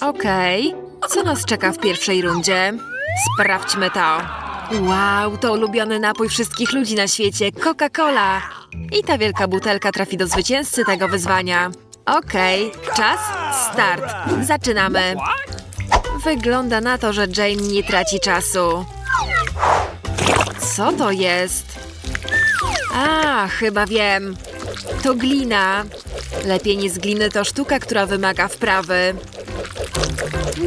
Okej, co nas czeka w pierwszej rundzie? Sprawdźmy to. Wow, to ulubiony napój wszystkich ludzi na świecie Coca-Cola. I ta wielka butelka trafi do zwycięzcy tego wyzwania. Okej, czas, start. Zaczynamy. Wygląda na to, że Jane nie traci czasu. Co to jest? A, chyba wiem. To glina. Lepienie z gliny to sztuka, która wymaga wprawy.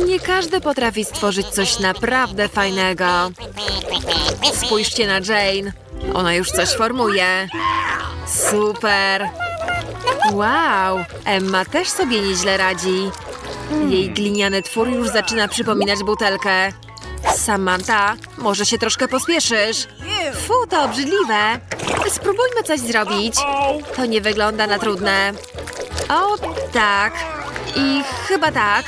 Nie każdy potrafi stworzyć coś naprawdę fajnego. Spójrzcie na Jane. Ona już coś formuje. Super. Wow, Emma też sobie nieźle radzi. Jej gliniany twór już zaczyna przypominać butelkę. Samantha, może się troszkę pospieszysz? Fu, to obrzydliwe. Spróbujmy coś zrobić. To nie wygląda na trudne. O, tak. I chyba tak.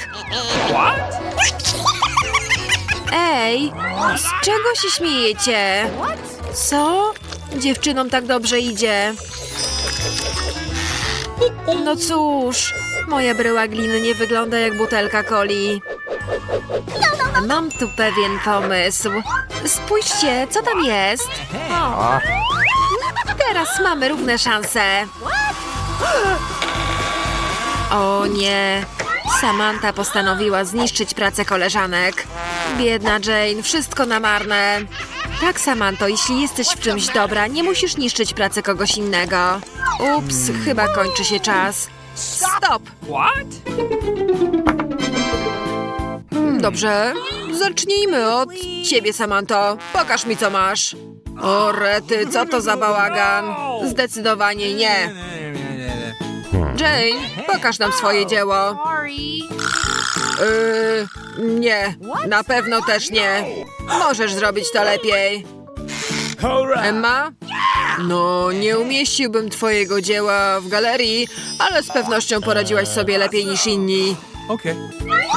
Ej, z czego się śmiejecie? Co? Dziewczynom tak dobrze idzie. No cóż, moja bryła gliny nie wygląda jak butelka coli. Mam tu pewien pomysł. Spójrzcie, co tam jest. Teraz mamy równe szanse. O nie. Samantha postanowiła zniszczyć pracę koleżanek. Biedna Jane, wszystko na marne. Tak, Samanto, jeśli jesteś w czymś dobra, nie musisz niszczyć pracy kogoś innego. Ups, chyba kończy się czas. Stop! Hmm, Dobrze, zacznijmy od ciebie, Samanto. Pokaż mi, co masz. O, rety, co to za bałagan? Zdecydowanie nie. Jane, pokaż nam swoje dzieło. Yy, nie, na pewno też nie. Możesz zrobić to lepiej. Emma? No, nie umieściłbym twojego dzieła w galerii, ale z pewnością poradziłaś sobie lepiej niż inni.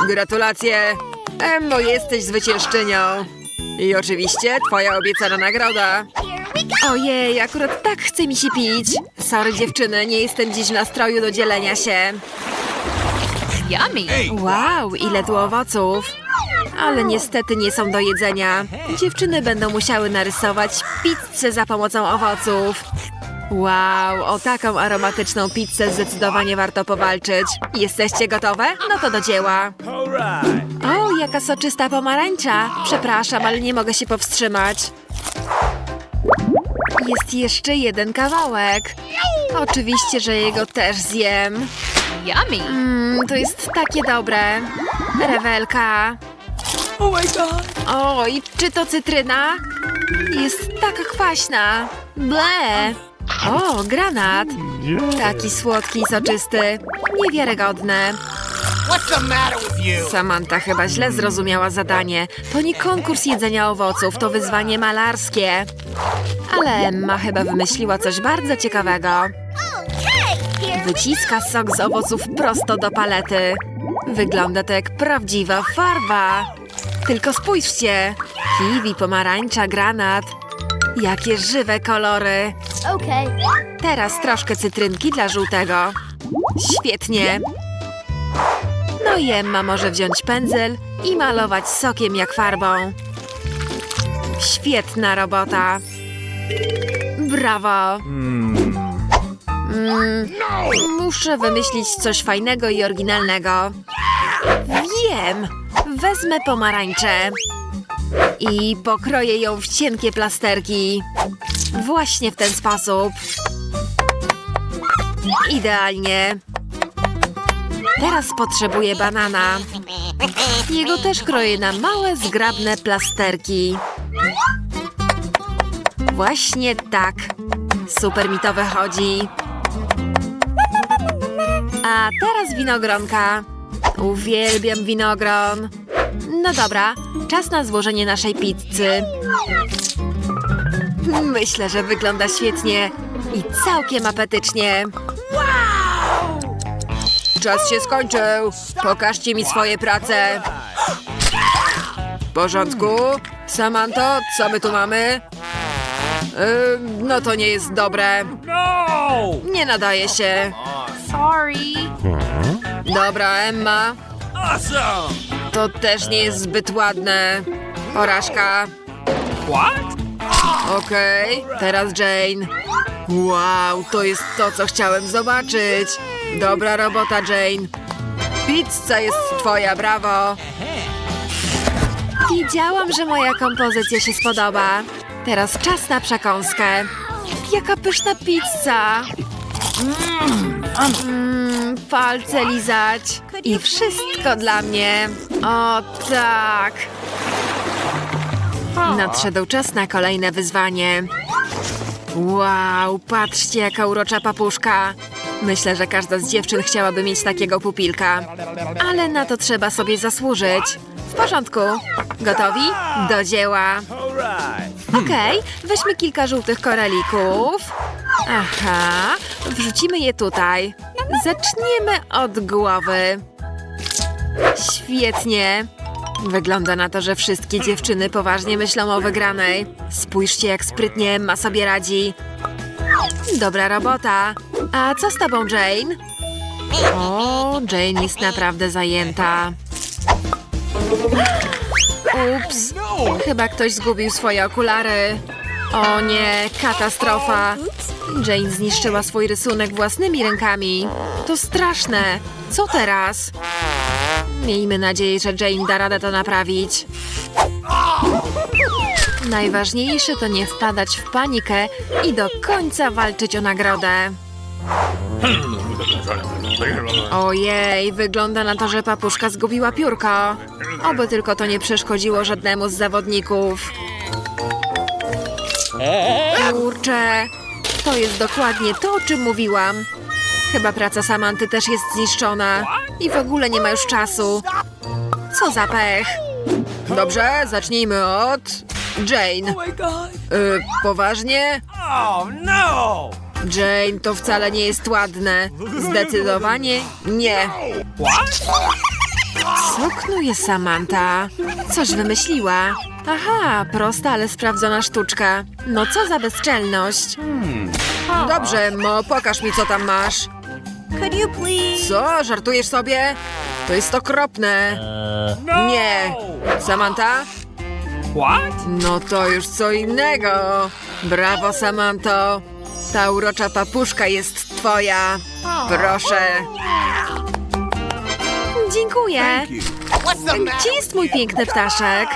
Gratulacje! Emmo, jesteś zwyciężczynią. I oczywiście twoja obiecana nagroda. Ojej, akurat tak chce mi się pić. Sorry dziewczyny, nie jestem dziś w nastroju do dzielenia się. Yummy. Wow, ile tu owoców. Ale niestety nie są do jedzenia. Dziewczyny będą musiały narysować pizzę za pomocą owoców. Wow, o taką aromatyczną pizzę zdecydowanie warto powalczyć. Jesteście gotowe? No to do dzieła. O, jaka soczysta pomarańcza. Przepraszam, ale nie mogę się powstrzymać. Jest jeszcze jeden kawałek. Oczywiście, że jego też zjem. Yummy. Mmm, to jest takie dobre. Rewelka. Oh my god. Oj, czy to cytryna? Jest taka kwaśna. Ble. O, granat. Taki słodki i soczysty. Niewiarygodne. What's the matter with you? Samantha chyba źle zrozumiała zadanie. To nie konkurs jedzenia owoców, to wyzwanie malarskie. Ale Emma chyba wymyśliła coś bardzo ciekawego. Wyciska sok z owoców prosto do palety. Wygląda to jak prawdziwa farba. Tylko spójrzcie. Kiwi, pomarańcza, granat. Jakie żywe kolory. Okay. Teraz troszkę cytrynki dla żółtego. Świetnie. No i Emma może wziąć pędzel i malować sokiem jak farbą. Świetna robota. Brawo. Mm, muszę wymyślić coś fajnego i oryginalnego. Wiem. Wezmę pomarańczę i pokroję ją w cienkie plasterki. Właśnie w ten sposób. Idealnie. Teraz potrzebuję banana. Jego też kroję na małe, zgrabne plasterki. Właśnie tak. Super mi to wychodzi. A teraz winogronka. Uwielbiam winogron. No dobra, czas na złożenie naszej pizzy. Myślę, że wygląda świetnie i całkiem apetycznie. Czas się skończył. Pokażcie mi swoje prace. W porządku. Samanto, co my tu mamy? Yy, no to nie jest dobre. Nie nadaje się. Sorry. Dobra, Emma. To też nie jest zbyt ładne. Porażka. What? Okej, teraz Jane. Wow, to jest to, co chciałem zobaczyć. Dobra robota, Jane. Pizza jest twoja, brawo. Wiedziałam, że moja kompozycja się spodoba. Teraz czas na przekąskę. Jaka pyszna pizza. Mmm, palce lizać. I wszystko dla mnie. O tak. Nadszedł czas na kolejne wyzwanie. Wow, patrzcie jaka urocza papuszka. Myślę, że każda z dziewczyn chciałaby mieć takiego pupilka. Ale na to trzeba sobie zasłużyć. W porządku. Gotowi? Do dzieła. Okej, weźmy kilka żółtych koralików. Aha, wrzucimy je tutaj. Zaczniemy od głowy. Świetnie. Wygląda na to, że wszystkie dziewczyny poważnie myślą o wygranej. Spójrzcie, jak sprytnie Emma sobie radzi. Dobra robota. A co z tobą, Jane? O, Jane jest naprawdę zajęta. Ups. Chyba ktoś zgubił swoje okulary. O nie, katastrofa. Jane zniszczyła swój rysunek własnymi rękami. To straszne. Co teraz? Miejmy nadzieję, że Jane da radę to naprawić. Najważniejsze to nie wpadać w panikę i do końca walczyć o nagrodę. Ojej, wygląda na to, że papuszka zgubiła piórko. Oby tylko to nie przeszkodziło żadnemu z zawodników. Kurczę, to jest dokładnie to, o czym mówiłam. Chyba praca Samanty też jest zniszczona i w ogóle nie ma już czasu. Co za pech. Dobrze, zacznijmy od... Jane. Oh my god! Y, poważnie? Oh no! Jane, to wcale nie jest ładne. Zdecydowanie nie. Co knuje Samantha? Coś wymyśliła. Aha, prosta, ale sprawdzona sztuczka. No co za bezczelność. Dobrze, Mo, pokaż mi, co tam masz. Co, żartujesz sobie? To jest okropne. No! Nie. Samantha? What? No to już co innego. Brawo, Samanto. Ta urocza papuszka jest twoja. Proszę. Dziękuję. Gdzie jest mój piękny ptaszek?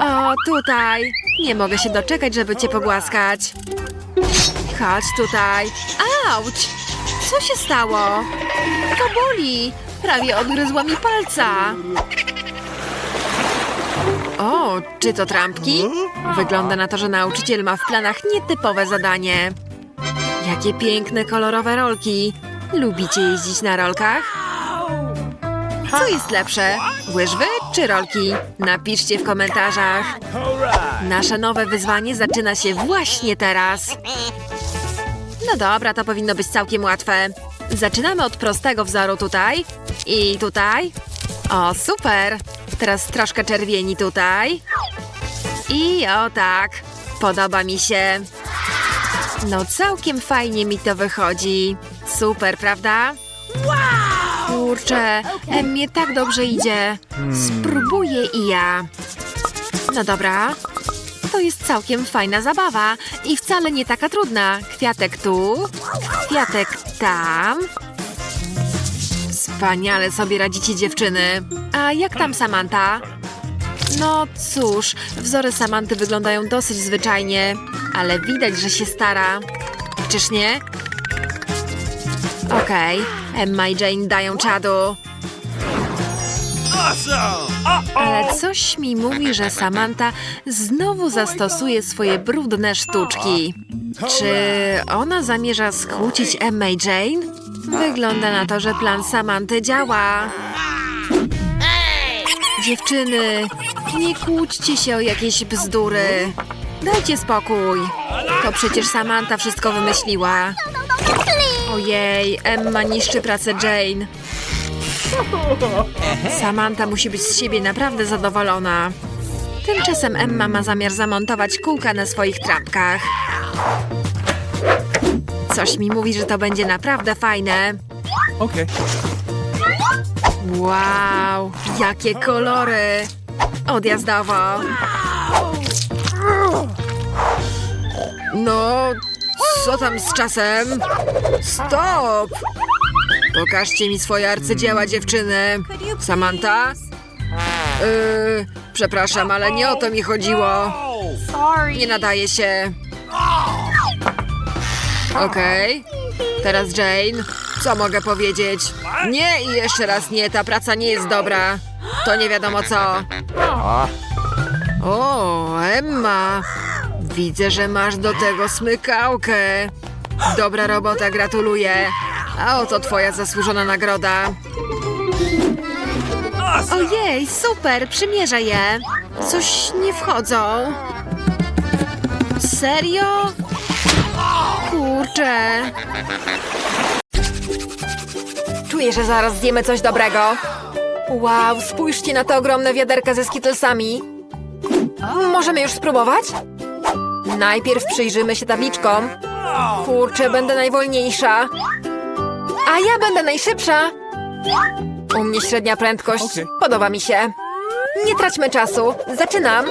O, tutaj. Nie mogę się doczekać, żeby cię pogłaskać. Chodź tutaj. Auć! Co się stało? To boli. Prawie odgryzła mi palca. O, czy to trampki? Wygląda na to, że nauczyciel ma w planach nietypowe zadanie. Jakie piękne, kolorowe rolki. Lubicie jeździć na rolkach? Co jest lepsze? Łyżwy czy rolki? Napiszcie w komentarzach. Nasze nowe wyzwanie zaczyna się właśnie teraz. No dobra, to powinno być całkiem łatwe. Zaczynamy od prostego wzoru tutaj i tutaj. O, super! Teraz troszkę czerwieni tutaj. I o tak, podoba mi się. No całkiem fajnie mi to wychodzi. Super, prawda? Kurczę, mnie tak dobrze idzie. Spróbuję i ja. No dobra. To jest całkiem fajna zabawa i wcale nie taka trudna. Kwiatek tu, kwiatek tam. Wspaniale sobie radzicie dziewczyny. A jak tam Samanta? No cóż, wzory Samanty wyglądają dosyć zwyczajnie, ale widać, że się stara. Czyż nie? Okej, Emma i Jane dają czadu. Ale coś mi mówi, że Samantha znowu zastosuje swoje brudne sztuczki. Czy ona zamierza skłócić Emma i Jane? Wygląda na to, że plan Samanty działa. Dziewczyny, nie kłóćcie się o jakieś bzdury. Dajcie spokój. To przecież Samantha wszystko wymyśliła. Ojej, Emma niszczy pracę Jane. Samantha musi być z siebie naprawdę zadowolona. Tymczasem Emma ma zamiar zamontować kółka na swoich trampkach. Coś mi mówi, że to będzie naprawdę fajne. Okay. Wow, jakie kolory! Odjazdowo. No, co tam z czasem? Stop! Pokażcie mi swoje arcydzieła, dziewczyny. Samantha? Yy, przepraszam, ale nie o to mi chodziło. Nie nadaje się. Okej. Teraz Jane. Co mogę powiedzieć? Nie i jeszcze raz nie, ta praca nie jest dobra. To nie wiadomo co. O, Emma. Widzę, że masz do tego smykałkę. Dobra robota, gratuluję. A oto twoja zasłużona nagroda. Ojej, super, przymierzę je. Coś nie wchodzą. Serio? Kurczę. Czuję, że zaraz zjemy coś dobrego. Wow, spójrzcie na te ogromne wiaderka ze skittlesami. Możemy już spróbować? Najpierw przyjrzymy się tabliczkom. Kurczę, będę najwolniejsza. A ja będę najszybsza. U mnie średnia prędkość. Podoba mi się. Nie traćmy czasu. Zaczynam.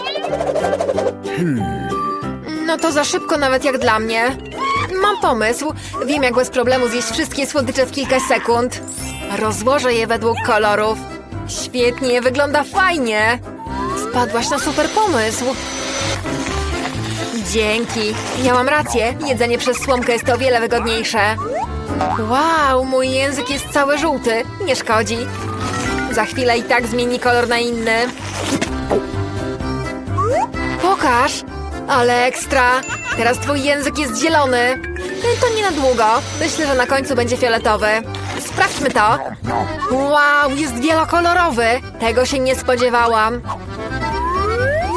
No to za szybko nawet jak dla mnie. Mam pomysł. Wiem jak bez problemu zjeść wszystkie słodycze w kilka sekund. Rozłożę je według kolorów. Świetnie, wygląda fajnie. Wpadłaś na super pomysł. Dzięki. Miałam rację. Jedzenie przez słomkę jest o wiele wygodniejsze. Wow, mój język jest cały żółty. Nie szkodzi. Za chwilę i tak zmieni kolor na inny. Pokaż. Ale ekstra. Teraz twój język jest zielony. E, To nie na długo. Myślę, że na końcu będzie fioletowy. Sprawdźmy to. Wow, jest wielokolorowy. Tego się nie spodziewałam.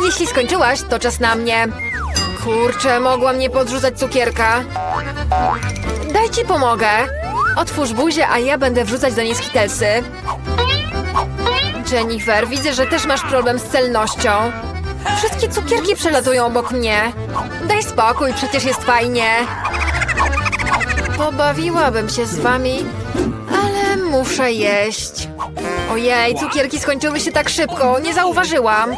Jeśli skończyłaś, to czas na mnie. Kurczę, mogłam nie podrzucać cukierka. Daj ci pomogę. Otwórz buzię, a ja będę wrzucać do niej skitelsy. Jennifer, widzę, że też masz problem z celnością. Wszystkie cukierki przelatują obok mnie. Daj spokój, przecież jest fajnie. Pobawiłabym się z wami, ale muszę jeść. Ojej, cukierki skończyły się tak szybko, nie zauważyłam.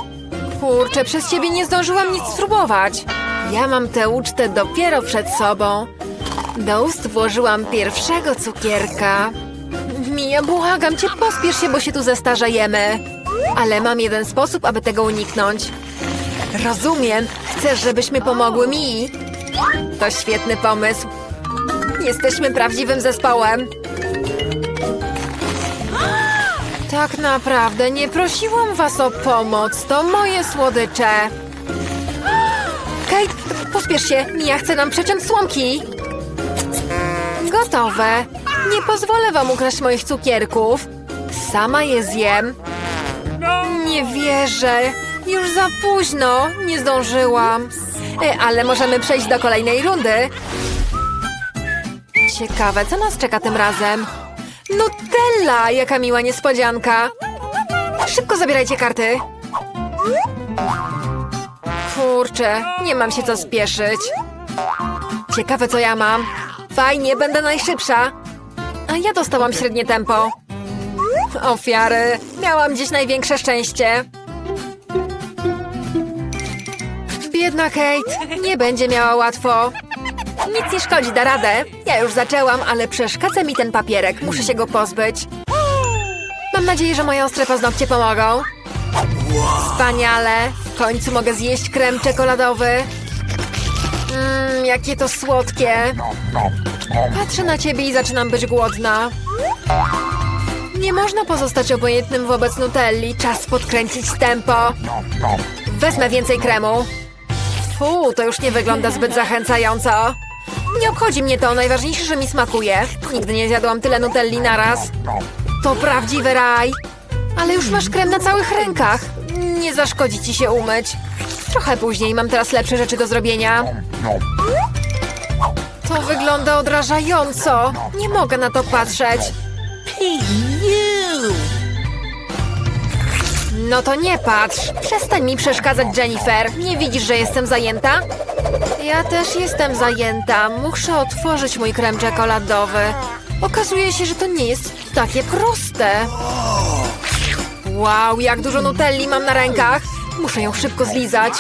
Kurczę, przez ciebie nie zdążyłam nic spróbować. Ja mam tę ucztę dopiero przed sobą. Do ust włożyłam pierwszego cukierka. Mija, błagam cię, pospiesz się, bo się tu zestarzejemy. Ale mam jeden sposób, aby tego uniknąć. Rozumiem. Chcesz, żebyśmy pomogły mi? To świetny pomysł. Jesteśmy prawdziwym zespołem. Tak naprawdę nie prosiłam was o pomoc. To moje słodycze. Kate, pospiesz się. Mia chce nam przeciąć słomki. Gotowe. Nie pozwolę wam ukraść moich cukierków. Sama je zjem. Nie wierzę. Już za późno. Nie zdążyłam. E, Ale możemy przejść do kolejnej rundy. Ciekawe, co nas czeka tym razem? Nutella! Jaka miła niespodzianka. Szybko zabierajcie karty. Kurczę, nie mam się co spieszyć. Ciekawe, co ja mam. Fajnie, będę najszybsza. A ja dostałam średnie tempo. Ofiary. Miałam dziś największe szczęście. Biedna Kate. Nie będzie miała łatwo. Nic nie szkodzi, da radę. Ja już zaczęłam, ale przeszkadza mi ten papierek. Muszę się go pozbyć. Mam nadzieję, że moje ostre paznokcie pomogą. Wspaniale. W końcu mogę zjeść krem czekoladowy. Mmm, jakie to słodkie. Patrzę na ciebie i zaczynam być głodna. Nie można pozostać obojętnym wobec Nutelli. Czas podkręcić tempo. Wezmę więcej kremu. Fu, to już nie wygląda zbyt zachęcająco. Nie obchodzi mnie to, najważniejsze, że mi smakuje. Nigdy nie zjadłam tyle Nutelli naraz. To prawdziwy raj. Ale już masz krem na całych rękach. Nie zaszkodzi ci się umyć. Trochę później, mam teraz lepsze rzeczy do zrobienia. To wygląda odrażająco. Nie mogę na to patrzeć. No to nie patrz. Przestań mi przeszkadzać, Jennifer. Nie widzisz, że jestem zajęta? Ja też jestem zajęta. Muszę otworzyć mój krem czekoladowy. Okazuje się, że to nie jest takie proste. Wow, jak dużo nutelli mam na rękach. Muszę ją szybko zlizać.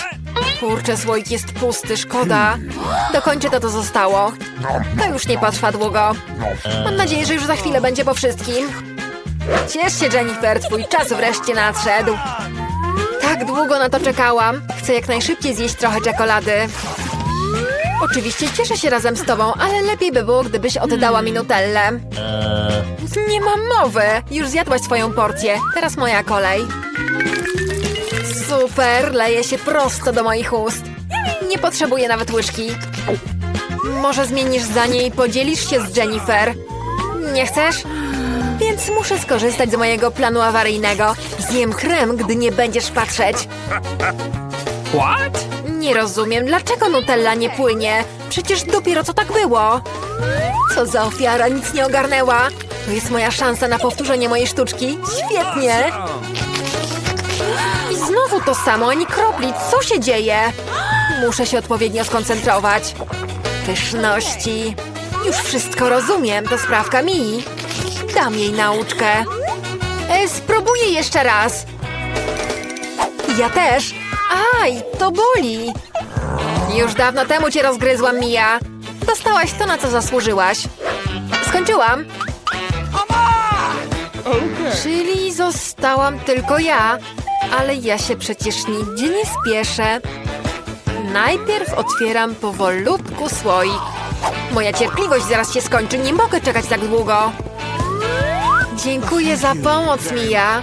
Kurczę, słoik jest pusty, szkoda. Dokończę to, co zostało. To już nie potrwa długo. Mam nadzieję, że już za chwilę będzie po wszystkim. Ciesz się, Jennifer, twój czas wreszcie nadszedł. Tak długo na to czekałam. Chcę jak najszybciej zjeść trochę czekolady. Oczywiście cieszę się razem z tobą, ale lepiej by było, gdybyś oddała mi nutellę. Nie mam mowy. Już zjadłaś swoją porcję. Teraz moja kolej. Super, leje się prosto do moich ust. Nie potrzebuję nawet łyżki. Może zmienisz zdanie i podzielisz się z Jennifer? Nie chcesz? Więc muszę skorzystać z mojego planu awaryjnego. Zjem krem, gdy nie będziesz patrzeć. What? Nie rozumiem, dlaczego Nutella nie płynie? Przecież dopiero co tak było. Co za ofiara, nic nie ogarnęła. To jest moja szansa na powtórzenie mojej sztuczki. Świetnie. I znowu to samo, ani kropli. Co się dzieje? Muszę się odpowiednio skoncentrować. Pyszności. Już wszystko rozumiem, to sprawka mi. Dam jej nauczkę. E, spróbuję jeszcze raz. Ja też. Aj, to boli. Już dawno temu cię rozgryzłam, Mia. Dostałaś to, na co zasłużyłaś. Skończyłam. Czyli zostałam tylko ja. Ale ja się przecież nigdzie nie spieszę. Najpierw otwieram powolutku słoik. Moja cierpliwość zaraz się skończy, nie mogę czekać tak długo. Dziękuję za pomoc, Mia.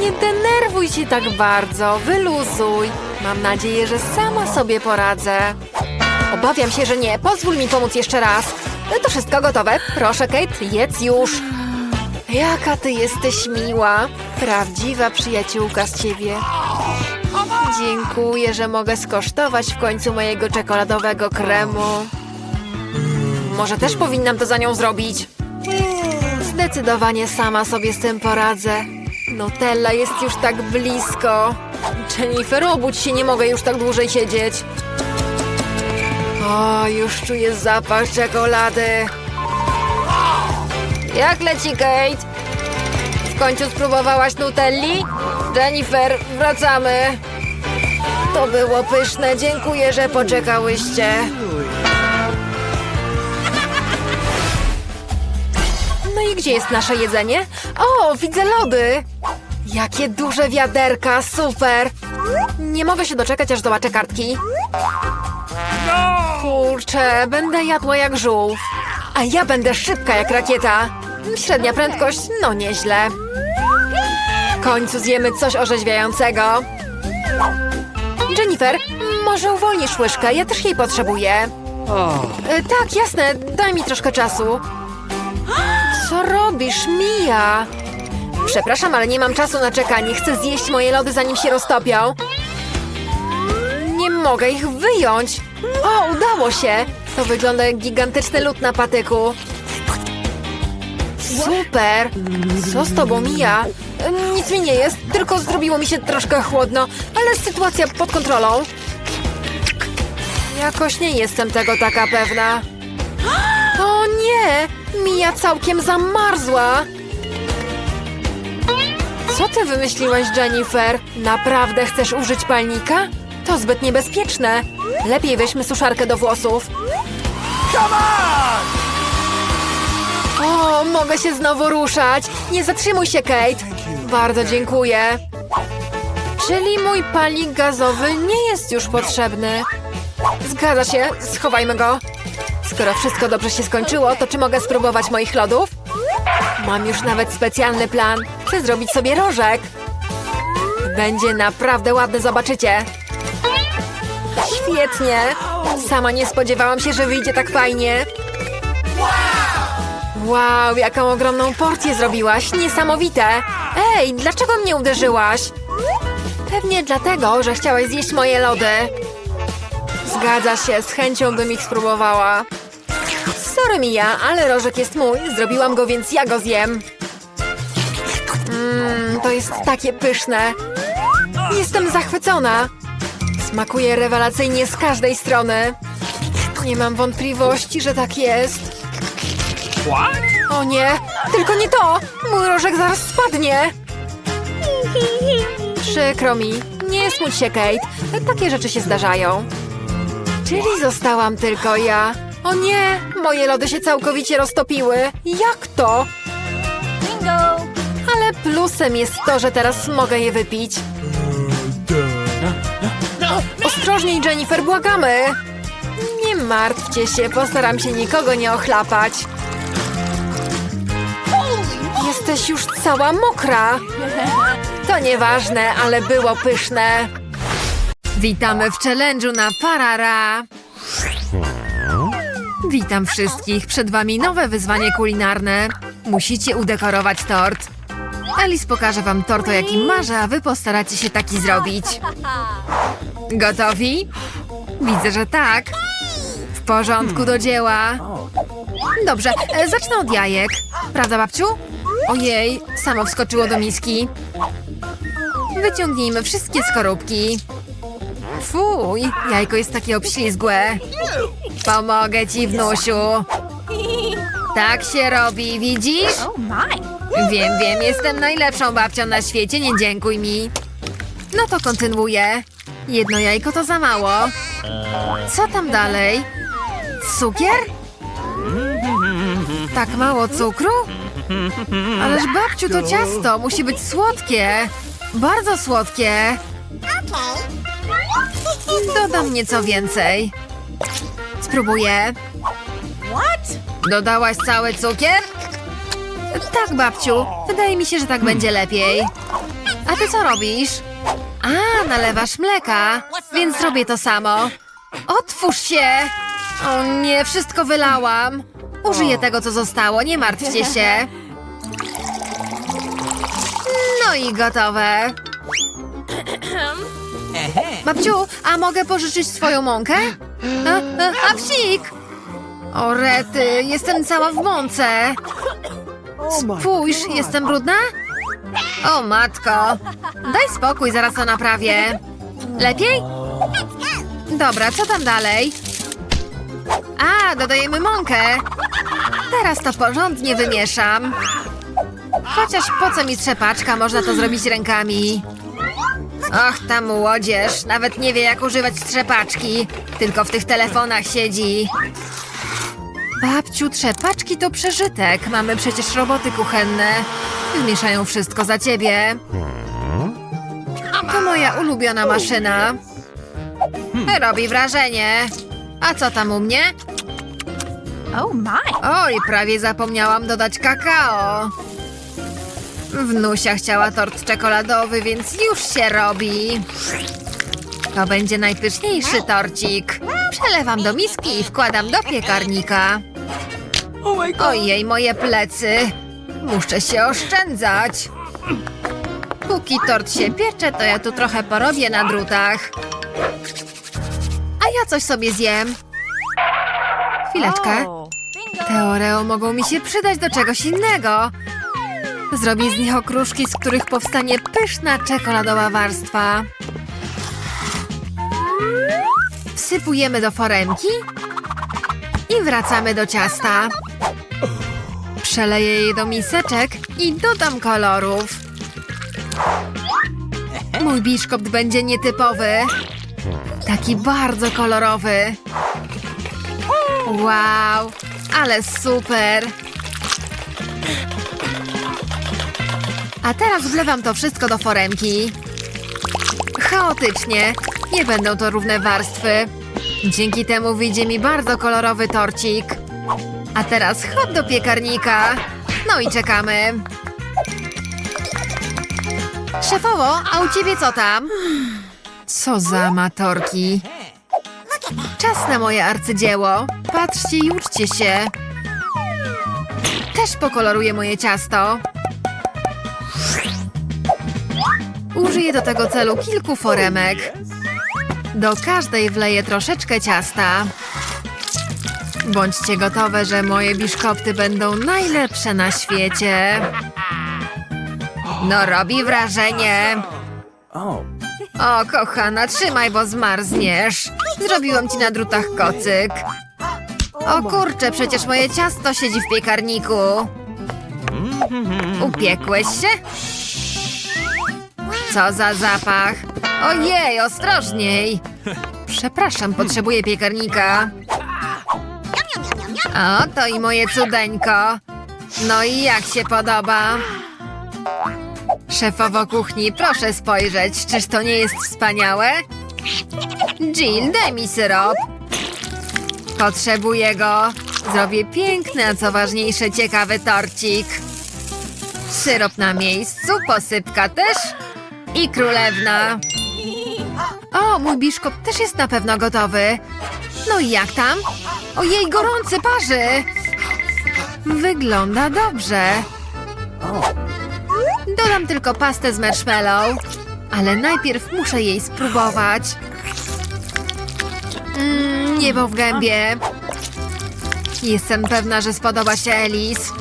Nie denerwuj się tak bardzo, wyluzuj. Mam nadzieję, że sama sobie poradzę. Obawiam się, że nie. Pozwól mi pomóc jeszcze raz. To wszystko gotowe. Proszę, Kate, jedz już. Jaka ty jesteś miła. Prawdziwa przyjaciółka z ciebie. Dziękuję, że mogę skosztować w końcu mojego czekoladowego kremu. Może też powinnam to za nią zrobić. Zdecydowanie sama sobie z tym poradzę. Nutella jest już tak blisko. Jennifer, obudź się, nie mogę już tak dłużej siedzieć. O, już czuję zapach czekolady. Jak leci, Kate? W końcu spróbowałaś Nutelli? Jennifer, wracamy. To było pyszne, dziękuję, że poczekałyście. I gdzie jest nasze jedzenie? O, widzę lody! Jakie duże wiaderka, super! Nie mogę się doczekać, aż zobaczę kartki. Kurczę, będę jadła jak żółw. A ja będę szybka jak rakieta. Średnia prędkość, no nieźle. W końcu zjemy coś orzeźwiającego. Jennifer, może uwolnisz łyżkę? Ja też jej potrzebuję. E, tak, jasne, daj mi troszkę czasu. Co robisz, Mia? Przepraszam, ale nie mam czasu na czekanie. Chcę zjeść moje lody, zanim się roztopią. Nie mogę ich wyjąć. O, udało się. To wygląda jak gigantyczny lód na patyku. Super. Co z tobą, Mia? E, Nic mi nie jest, tylko zrobiło mi się troszkę chłodno, ale sytuacja pod kontrolą. Jakoś nie jestem tego taka pewna. O nie! Mija całkiem zamarzła! Co ty wymyśliłaś, Jennifer? Naprawdę chcesz użyć palnika? To zbyt niebezpieczne. Lepiej weźmy suszarkę do włosów. O, mogę się znowu ruszać. Nie zatrzymuj się, Kate. Bardzo dziękuję. Czyli mój palnik gazowy nie jest już potrzebny. Zgadza się, schowajmy go. Skoro wszystko dobrze się skończyło, to czy mogę spróbować moich lodów? Mam już nawet specjalny plan. Chcę zrobić sobie rożek. Będzie naprawdę ładny, zobaczycie. Świetnie. Sama nie spodziewałam się, że wyjdzie tak fajnie. Wow, jaką ogromną porcję zrobiłaś. Niesamowite. Ej, dlaczego mnie uderzyłaś? Pewnie dlatego, że chciałaś zjeść moje lody. Zgadza się, z chęcią bym ich spróbowała. Sorry Mia, ale rożek jest mój. Zrobiłam go, więc ja go zjem. Mmm, to jest takie pyszne. Jestem zachwycona. Smakuje rewelacyjnie z każdej strony. Nie mam wątpliwości, że tak jest. O nie, tylko nie to! Mój rożek zaraz spadnie. Przykro mi. Nie smuć się, Kate. Takie rzeczy się zdarzają. Czyli zostałam tylko ja. O nie, moje lody się całkowicie roztopiły. Jak to? Bingo! Ale plusem jest to, że teraz mogę je wypić. Ostrożniej, Jennifer, błagamy! Nie martwcie się, postaram się nikogo nie ochlapać. Jesteś już cała mokra. To nieważne, ale było pyszne. Witamy w challenge'u na Parara. Witam wszystkich. Przed wami nowe wyzwanie kulinarne. Musicie udekorować tort. Alice pokaże wam tort, o jakim marzę, a wy postaracie się taki zrobić. Gotowi? Widzę, że tak. W porządku do dzieła. Dobrze, e, zacznę od jajek. Prawda, babciu? Ojej, samo wskoczyło do miski. Wyciągnijmy wszystkie skorupki. Fuj, jajko jest takie obślizgłe. Pomogę ci, wnusiu. Tak się robi, widzisz? Oh! Wiem, wiem, jestem najlepszą babcią na świecie, nie dziękuj mi. No to kontynuuję. Jedno jajko to za mało. Co tam dalej? Cukier? Tak mało cukru? Ależ babciu, to ciasto musi być słodkie. Bardzo słodkie. Dodam nieco więcej. Spróbuję. What? Dodałaś cały cukier? Tak, babciu. Wydaje mi się, że tak będzie lepiej. A ty co robisz? A, nalewasz mleka, więc zrobię to samo. Otwórz się! O nie, wszystko wylałam. Użyję tego, co zostało, nie martwcie się. No i gotowe. Babciu, a mogę pożyczyć swoją mąkę? A, a, psik! O rety, jestem cała w mące. Spójrz, jestem brudna? O matko, daj spokój, zaraz to naprawię. Lepiej? Dobra, co tam dalej? A, dodajemy mąkę. Teraz to porządnie wymieszam. Chociaż po co mi trzepaczka, można to zrobić rękami. Och, ta młodzież, nawet nie wie jak używać trzepaczki. Tylko w tych telefonach siedzi. Babciu, trzepaczki to przeżytek. Mamy przecież roboty kuchenne. Wmieszają wszystko za ciebie. To moja ulubiona maszyna. Robi wrażenie. A co tam u mnie? Oh my! Oj, prawie zapomniałam dodać kakao. Wnusia chciała tort czekoladowy, więc już się robi. To będzie najpyszniejszy torcik. Przelewam do miski i wkładam do piekarnika. Oh. Ojej, moje plecy. Muszę się oszczędzać. Póki tort się piecze, to ja tu trochę porobię na drutach. A ja coś sobie zjem. Chwileczkę. Te Oreo mogą mi się przydać do czegoś innego. Zrobię z nich okruszki, z których powstanie pyszna czekoladowa warstwa. Wsypujemy do foremki i wracamy do ciasta. Przeleję je do miseczek i dodam kolorów. Mój biszkopt będzie nietypowy. Taki bardzo kolorowy. Wow, ale super! A teraz wlewam to wszystko do foremki. Chaotycznie. Nie będą to równe warstwy. Dzięki temu wyjdzie mi bardzo kolorowy torcik. A teraz hop do piekarnika. No i czekamy. Szefowo, a u ciebie co tam? Co za amatorki. Czas na moje arcydzieło. Patrzcie i uczcie się. Też pokoloruję moje ciasto. Użyję do tego celu kilku foremek. Do każdej wleję troszeczkę ciasta. Bądźcie gotowe, że moje biszkopty będą najlepsze na świecie. No robi wrażenie. O, kochana, trzymaj, bo zmarzniesz. Zrobiłam ci na drutach kocyk. O kurczę, przecież moje ciasto siedzi w piekarniku. Upiekłeś się? Co za zapach? Ojej, ostrożniej! Przepraszam, potrzebuję piekarnika. O, to i moje cudeńko. No i jak się podoba? Szefowo kuchni, proszę spojrzeć, czyż to nie jest wspaniałe? Jill, daj mi syrop. Potrzebuję go. Zrobię piękny, a co ważniejsze, ciekawy torcik. Syrop na miejscu, posypka też i królewna. O, mój biszkop też jest na pewno gotowy. No i jak tam? Ojej, gorący parzy. Wygląda dobrze. Dodam tylko pastę z marshmallow, ale najpierw muszę jej spróbować. Mmm, niebo w gębie. Jestem pewna, że spodoba się Elis.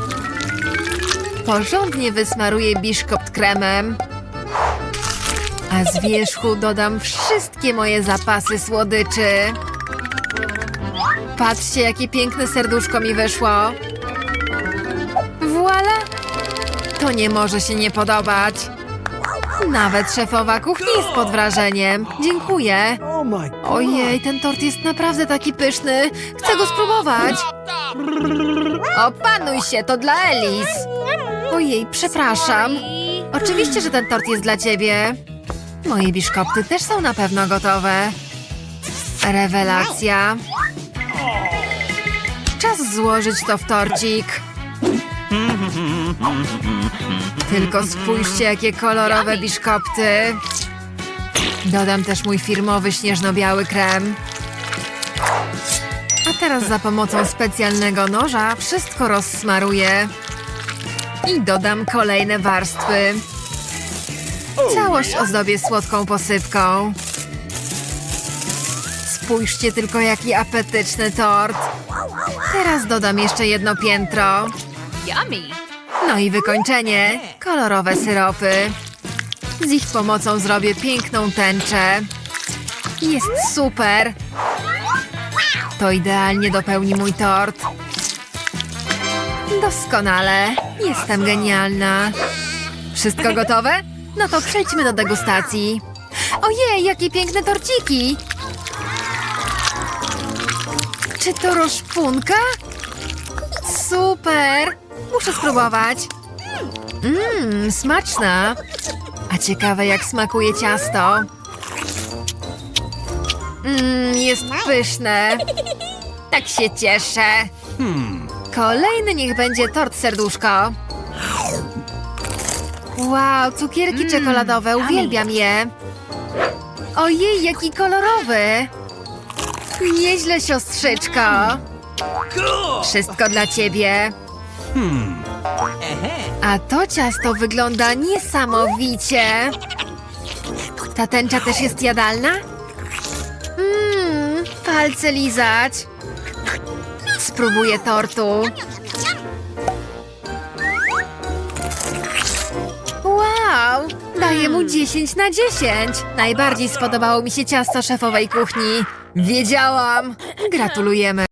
Porządnie wysmaruję biszkopt kremem. A z wierzchu dodam wszystkie moje zapasy słodyczy. Patrzcie, jakie piękne serduszko mi wyszło. Voila! To nie może się nie podobać. Nawet szefowa kuchni jest pod wrażeniem. Dziękuję. Oh. Ojej, ten tort jest naprawdę taki pyszny. Chcę go spróbować. Opanuj się, to dla Elis. Ojej, przepraszam. Oczywiście, że ten tort jest dla ciebie. Moje biszkopty też są na pewno gotowe. Rewelacja. Czas złożyć to w torcik. Tylko spójrzcie, jakie kolorowe biszkopty. Dodam też mój firmowy śnieżno-biały krem. A teraz za pomocą specjalnego noża wszystko rozsmaruję. I dodam kolejne warstwy. Całość ozdobię słodką posypką. Spójrzcie tylko, jaki apetyczny tort. Teraz dodam jeszcze jedno piętro. Yummy. No i wykończenie. Kolorowe syropy. Z ich pomocą zrobię piękną tęczę. Jest super. To idealnie dopełni mój tort. Doskonale. Jestem genialna. Wszystko gotowe? No to przejdźmy do degustacji. Ojej, jakie piękne torciki! Czy to roszpunka? Super! Muszę spróbować. Mmm, smaczna. A ciekawe, jak smakuje ciasto. Mmm, jest pyszne. Tak się cieszę. Kolejny niech będzie tort serduszko. Wow, cukierki czekoladowe, uwielbiam je. Ojej, jaki kolorowy. Nieźle, siostrzyczko. Wszystko dla ciebie. A to ciasto wygląda niesamowicie. Ta tęcza też jest jadalna? Mmm, palce lizać. Spróbuję tortu. Daję mu 10 na 10. Najbardziej spodobało mi się ciasto szefowej kuchni. Wiedziałam. Gratulujemy.